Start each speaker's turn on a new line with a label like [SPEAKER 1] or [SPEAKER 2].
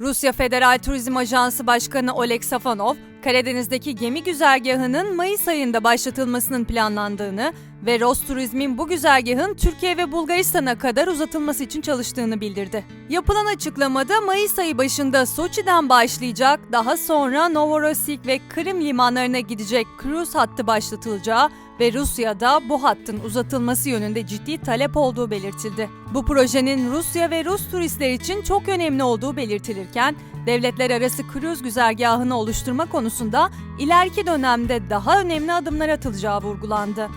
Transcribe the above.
[SPEAKER 1] Rusya Federal Turizm Ajansı Başkanı Oleg Safonov, Karadeniz'deki gemi güzergahının Mayıs ayında başlatılmasının planlandığını ve Rosturizm'in bu güzergahın Türkiye ve Bulgaristan'a kadar uzatılması için çalıştığını bildirdi. Yapılan açıklamada Mayıs ayı başında Soçi'den başlayacak, daha sonra Novorossiysk ve Kırım limanlarına gidecek kruz hattı başlatılacağı ve Rusya'da bu hattın uzatılması yönünde ciddi talep olduğu belirtildi. Bu projenin Rusya ve Rus turistler için çok önemli olduğu belirtilirken, devletler arası kruz güzergahını oluşturma konusunda ileriki dönemde daha önemli adımlar atılacağı vurgulandı.